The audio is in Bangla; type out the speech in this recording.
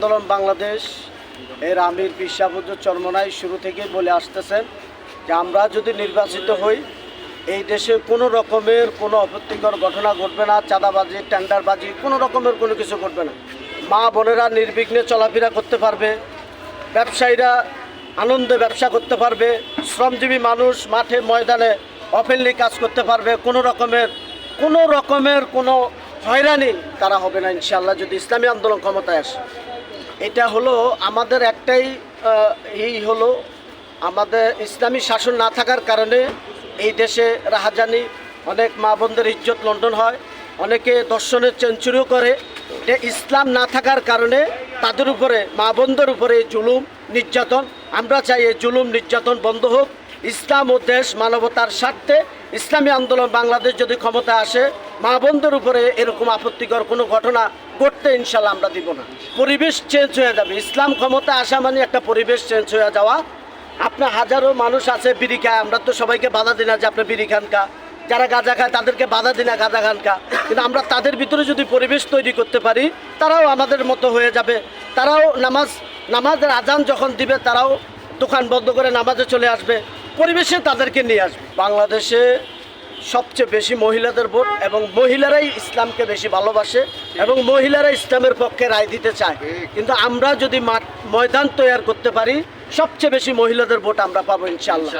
আন্দোলন বাংলাদেশ, এর আমির পিসাবুদ্দ চরমনাই শুরু থেকে বলে আসতেছেন যে আমরা যদি নির্বাচিত হই, এই দেশে কোনো রকমের কোনো অপ্রীতিকর ঘটনা ঘটবে না, চাঁদাবাজি, টেন্ডারবাজি, কোনো রকমের কোনো কিছু ঘটবে না। মা বোনেরা নির্বিঘ্নে চলাফেরা করতে পারবে, ব্যবসায়ীরা আনন্দে ব্যবসা করতে পারবে, শ্রমজীবী মানুষ মাঠে ময়দানে অফেনলি কাজ করতে পারবে, কোনো রকমের কোনো রকমের কোনো হয়রানি তারা হবে না ইনশাল্লাহ যদি ইসলামী আন্দোলন ক্ষমতায় আসে। এটা হলো আমাদের একটাই এই হলো আমাদের ইসলামী শাসন না থাকার কারণে এই দেশে রাহাজানি, অনেক মা বোনদের ইজ্জত লন্ডন হয়, অনেকে দর্শনের চেঞ্চুরিও করে। যে ইসলাম না থাকার কারণে তাদের উপরে, মা বোনদের উপরে জুলুম নির্যাতন, আমরা চাই এই জুলুম নির্যাতন বন্ধ হোক। ইসলাম ও দেশ মানবতার স্বার্থে ইসলামী আন্দোলন বাংলাদেশ যদি ক্ষমতা আসে, মা বোনদের উপরে এরকম আপত্তিকর কোনো ঘটনা ঘটতে ইনশাল্লাহ আমরা দিব না। পরিবেশ চেঞ্জ হয়ে যাবে। ইসলাম ক্ষমতা আসা মানে একটা পরিবেশ চেঞ্জ হয়ে যাওয়া। আপনার হাজারো মানুষ আছে বিড়ি খায়, আমরা তো সবাইকে বাধা দিই না যে আপনি বিড়ি খান কা। যারা গাঁজা খায় তাদেরকে বাধা দিই না গাঁজা খান কা। কিন্তু আমরা তাদের ভিতরে যদি পরিবেশ তৈরি করতে পারি, তারাও আমাদের মতো হয়ে যাবে। তারাও নামাজ, নামাজের আজান যখন দিবে, তারাও দোকান বন্ধ করে নামাজে চলে আসবে। পরিবেশে তাদেরকে নিয়ে আসবে। বাংলাদেশে সবচেয়ে বেশি মহিলাদের ভোট এবং মহিলারাই ইসলামকে বেশি ভালোবাসে এবং মহিলারা ইসলামের পক্ষে রায় দিতে চায়। কিন্তু আমরা যদি মাঠ, ময়দান তৈরি করতে পারি, সবচেয়ে বেশি মহিলাদের ভোট আমরা পাবো ইনশাল্লাহ